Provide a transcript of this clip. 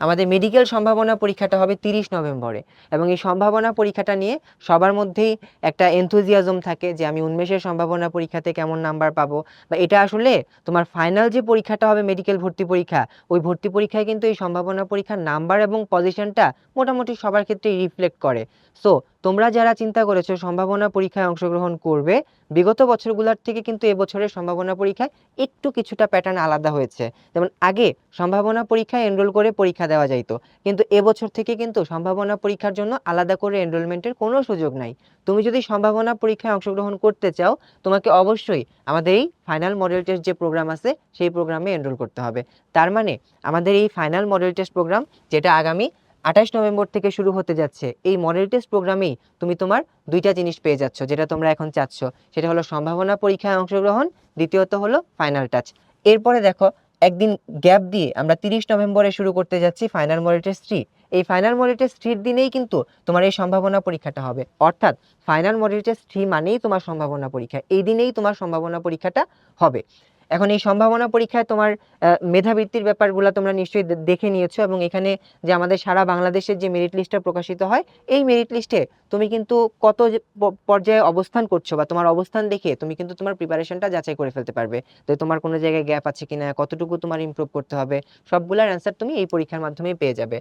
আমাদের মেডিকেল সম্ভাবনা পরীক্ষাটা হবে তিরিশ নভেম্বরে এবং এই সম্ভাবনা পরীক্ষাটা নিয়ে সবার মধ্যেই একটা এনথুজিয়াজম থাকে যে আমি উন্মেষের সম্ভাবনা পরীক্ষাতে কেমন নাম্বার পাবো বা এটা আসলে তোমার ফাইনাল যে পরীক্ষাটা হবে মেডিকেল ভর্তি পরীক্ষা, ওই ভর্তি পরীক্ষায় কিন্তু এই সম্ভাবনা পরীক্ষার নাম্বার এবং পজিশনটা মোটামুটি সবার ক্ষেত্রেই রিফ্লেক্ট করে। সো তোমরা যারা চিন্তা করেছ সম্ভাবনা পরীক্ষায় অংশগ্রহণ করবে, বিগত বছরগুলোর থেকে কিন্তু এবছরের সম্ভাবনা পরীক্ষায় একটু কিছুটা প্যাটার্ন আলাদা হয়েছে। যেমন আগে সম্ভাবনা পরীক্ষায় এনরোল করে পরীক্ষা দেওয়া যাইতো, কিন্তু এবছর থেকে কিন্তু সম্ভাবনা পরীক্ষার জন্য আলাদা করে এনরোলমেন্টের কোনো সুযোগ নাই। তুমি যদি সম্ভাবনা পরীক্ষায় অংশগ্রহণ করতে চাও, তোমাকে অবশ্যই আমাদের এই ফাইনাল মডেল টেস্ট যে প্রোগ্রাম আছে, সেই প্রোগ্রামে এনরোল করতে হবে। তার মানে আমাদের এই ফাইনাল মডেল টেস্ট প্রোগ্রাম যেটা আগামী আঠাশ নভেম্বর থেকে শুরু হতে যাচ্ছে। এই মডেল টেস্ট প্রোগ্রামেই তুমি তোমার দুইটা জিনিস পেয়ে যাচ্ছ, যেটা তোমরা এখন চাচ্ছ। সেটা হলো সম্ভাবনা পরীক্ষায় অংশগ্রহণ, দ্বিতীয়ত হলো ফাইনাল টাচ এরপরে দেখো, একদিন গ্যাপ দিয়ে আমরা তিরিশ নভেম্বরে শুরু করতে যাচ্ছি ফাইনাল মডেল টেস্ট থ্রি এই ফাইনাল মডেল টেস্ট থ্রির দিনেই কিন্তু তোমার এই সম্ভাবনা পরীক্ষাটা হবে। অর্থাৎ ফাইনাল মডেল টেস্ট থ্রি মানেই তোমার সম্ভাবনা পরীক্ষা। এই দিনেই তোমার সম্ভাবনা পরীক্ষাটা হবে। এখন এই সম্ভাবনা পরীক্ষায় তোমার মেধাবৃত্তির ব্যাপারগুলো তোমরা নিশ্চয়ই দেখে নিয়েছো এবং এখানে যে আমাদের সারা বাংলাদেশের যে মেরিট লিস্টটা প্রকাশিত হয়, এই মেরিট লিস্টে তুমি কিন্তু কত পর্যায়ে অবস্থান করছ বা তোমার অবস্থান দেখে তুমি কিন্তু তোমার প্রিপারেশনটা যাচাই করে ফেলতে পারবে। তো তোমার কোনো জায়গায় গ্যাপ আছে কিনা, কতটুকু তোমার ইমপ্রুভ করতে হবে, সবগুলোর অ্যান্সার তুমি এই পরীক্ষার মাধ্যমেই পেয়ে যাবে।